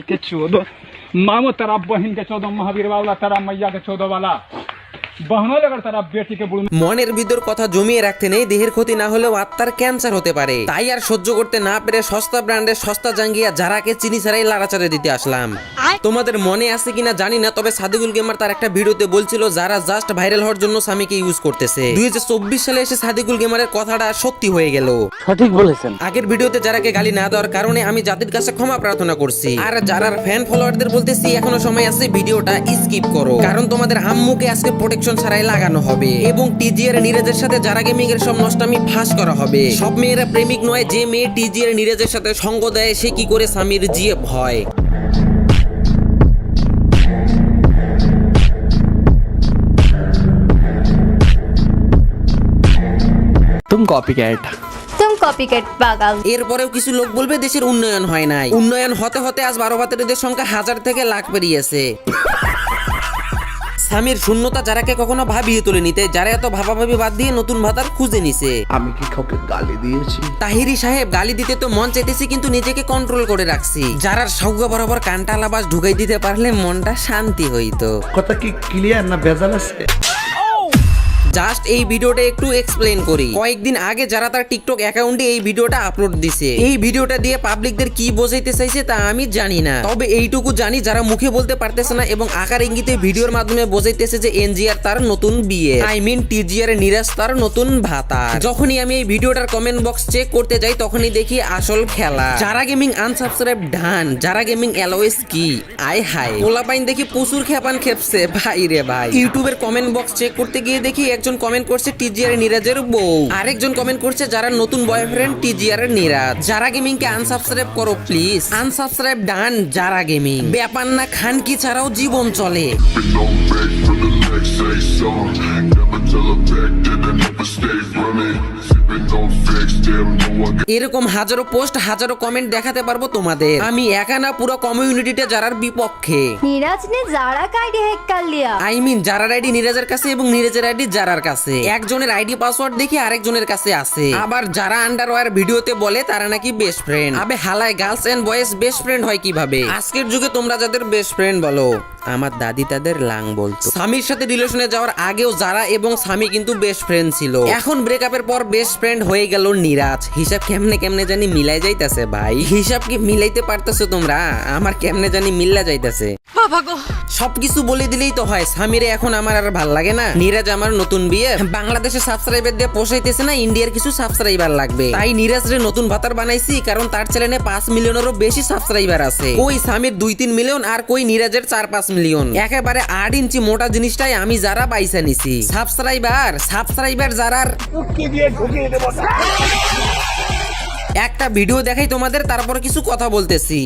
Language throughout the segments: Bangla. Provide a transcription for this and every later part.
के चौदह मामो तेरा बहन के चौदह महावीर वाला तेरा मैया के चौदह वाला। মনের ভিতর কথা জমিয়ে রাখতে নেই দেহের ক্ষতি না হলেও আত্মার ক্যান্সার হতে পারে। তাই আর সহ্য করতে না পেরে সস্তা ব্র্যান্ডের সস্তা জাঙ্গিয়া যারাকে চিনি ছাড়াই লাড়াচাড়ে দিতে আসলাম। তোমাদের মনে আছে কিনা জানি না তবে সাদিকুল গেমার তার একটা ভিডিওতে বলছিল যারা জাস্ট ভাইরাল হওয়ার জন্য স্বামীকে ইউজ করতেছে। দুই সালে এসে সাদিকুল গেমারের কথাটা সত্যি হয়ে গেল। সঠিক বলেছেন। আগের ভিডিওতে যারাকে গালি না দেওয়ার কারণে আমি জাতির কাছে ক্ষমা প্রার্থনা করছি। আর যারা ফ্যান ফলোয়ারদের বলতেছি এখনও সময় আছে ভিডিওটা স্কিপ করো। কারণ তোমাদের আম্মুকে আজকে প্রোটেক্ট প্রোটেকশন ছাড়াই লাগানো হবে এবং টিজিএর নিরেজের সাথে যারা গেমিং এর সব নষ্টামি ফাঁস করা হবে সব মেয়েরা প্রেমিক নয় যে মেয়ে টিজিএর নিরেজের সাথে সঙ্গ দেয় সে কি করে স্বামীর জিএফ হয় তুম কপি ক্যাট तुम कॉपी कैट पागल এরপরেও কিছু লোক বলবে দেশের উন্নয়ন হয় নাই উন্নয়ন হতে হতে আজ বারো ভাতারিদের সংখ্যা হাজার থেকে লাখ পেরিয়েছে স্বামীর শূন্যতা যারাকে কখনো ভাবিয়ে তুলে নিতে যারা এত ভাবাভাবি বাদ দিয়ে নতুন ভাতার খুঁজে নিছে। আমি কি কাউকে গালি দিয়েছি? তাহিরি সাহেব গালি দিতে তো মন চাইতেছি কিন্তু নিজেকে কন্ট্রোল করে রাখছি। যারার সৌগ্য বরাবর কান্টালা আলাবাস ঢুকাই দিতে পারলে মনটা শান্তি হইতো। কথা কি ক্লিয়ার না ভেজাল আছে? জাস্ট এই ভিডিওটা একটু এক্সপ্লেন করি। কয়েকদিন আগে যারা তার টিকটক অ্যাকাউন্টে এই ভিডিওটা আপলোড দিছে, এই ভিডিওটা দিয়ে পাবলিকদের কি বোঝাইতে চাইছে তা আমি জানি না। তবে এইটুকু জানি, যারা মুখে বলতে পারতেছে না এবং আকার ইঙ্গিতে ভিডিওর মাধ্যমে বোঝাইতেছে যে এনজিআর তার নতুন বিয়ে। আই মিন টিজিআর নিরাজ তার নতুন ভাতা। যখনই আমি এই ভিডিওটার কমেন্ট বক্স চেক করতে যাই, তখনই দেখি আসল খেলা। যারা গেমিং আনসাবস্ক্রাইব ডান যারা গেমিং অ্যালোয়েস কি? আই হাই পোলাপাইন দেখি প্রচুর খেপান খেপছে। ভাই রে ভাই। ইউটিউবের কমেন্ট বক্স চেক করতে গিয়ে দেখি একজন কমেন্ট করছে টিজিআর নিরাজের বউ। আরেকজন কমেন্ট করছে যারা নতুন বয়ফ্রেন্ড টিজিআর নিরাজ। যারা গেমিং কে আনসাবস্ক্রাইব করো প্লিজ আনসাবস্ক্রাইব ডান যারা গেমিং ব্যাপার না খান কি ছাড়াও জীবন চলে. Never tell back stay. এরকম হাজারো পোস্ট হাজারো কমেন্ট দেখাতে পারব তোমাদের। আমি একা না পুরো কমিউনিটিটা যারার বিপক্ষে। নিরাজ নে যারা কাইডি হ্যাক কর লিয়া। আই মিন যারা আইডি নিরাজের কাছে এবং নিরাজের আইডি যারার কাছে। একজনের আইডি পাসওয়ার্ড দেখি আরেকজনের কাছে আছে। আবার যারা আন্ডারওয়্যার ভিডিওতে বলে তারা নাকি বেস্ট ফ্রেন্ড আবে হালায় girls and boys best friend হয় কীভাবে? আজকের যুগে তোমরা যাদের বেস্ট ফ্রেন্ড বলো আমার দাদি তাদের লাং বলতো। স্বামীর সাথে রিলেশনে যাওয়ার আগেও যারা এবং স্বামী কিন্তু বেস্ট ফ্রেন্ড ছিল। এখন ব্রেকআপের পর বেস্ট ফ্রেন্ড হয়ে গেল নিরাজ। হিসাব কেমনে কেমনে জানি মিলাই যাইতাছে ভাই। হিসাব কি মিলাইতে পারতেছো তোমরা? আমার কেমনে জানি মিল্লা যাইতাছে। সবকিছু বলে দিলেই তো হয় স্বামীরে এখন আমার আর ভালো লাগে না। নিরাজ আমার নতুন বিয়ে বাংলাদেশে সাবস্ক্রাইবার দিয়ে পোষাইতেছে না ইন্ডিয়ার কিছু সাবস্ক্রাইবার লাগবে। তাই নিরাজ রে নতুন ভাতার বানাইছি কারণ তার চ্যানেলে পাঁচ মিলিয়নেরও বেশি সাবস্ক্রাইবার আছে। কই স্বামীর দুই তিন মিলিয়ন আর কই নিরাজের চার পাঁচ মিলিয়ন? একেবারে আট ইঞ্চি মোটা জিনিসটাই আমি যারা পাইসা নিছি। সাবস্ক্রাইবার সাবস্ক্রাইবার একটা ভিডিও দেখাই তোমাদের তারপর কিছু কথা বলতেছি।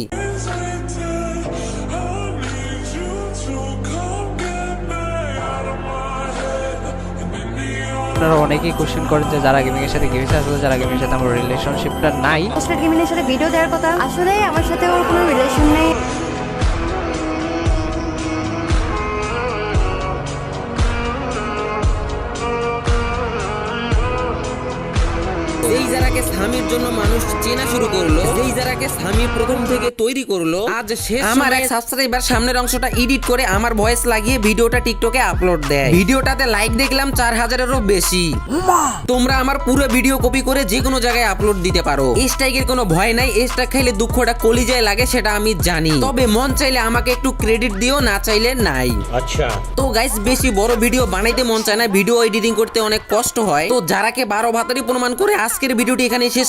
আপনারা অনেকেই কোশ্চেন করেন যে যারা গেমিং এর সাথে গেমিং আসলে যারা গেমিং এর সাথে আমার রিলেশনশিপটা নাই। পোস্টার গেমিনের সাথে ভিডিও দেওয়ার কথা আসলে আমার সাথে ওর কোনো রিলেশন নেই। স্বামীর জন্য মানুষ চেনা শুরু করল। যেই যারাকে স্বামী প্রথম থেকে তৈরি করল আজ শেষ আমার এক সাবস্ক্রাইবার সামনের অংশটা এডিট করে আমার ভয়েস লাগিয়ে ভিডিওটা টিকটকে আপলোড দেয়। ভিডিওটাতে লাইক দেখলাম চার হাজারেরও বেশি। তোমরা আমার পুরো ভিডিও কপি করে যে কোনো জায়গায় আপলোড দিতে পারো। এই স্ট্রাইকের কোনো ভয় নাই এই স্ট্রাইক খাইলে দুঃখটা কলিজায় লাগে সেটা আমি জানি। তবে মন চাইলে আমাকে একটু ক্রেডিট দিও না চাইলে নাই। আচ্ছা। তো গাইস বেশি বড় ভিডিও বানাইতে মন চায় না। ভিডিও এডিটিং করতে অনেক কষ্ট হয়। তো যারাকে বারো ভাতারি প্রমাণ করে আজকের ভিডিওটি এখানে শেষ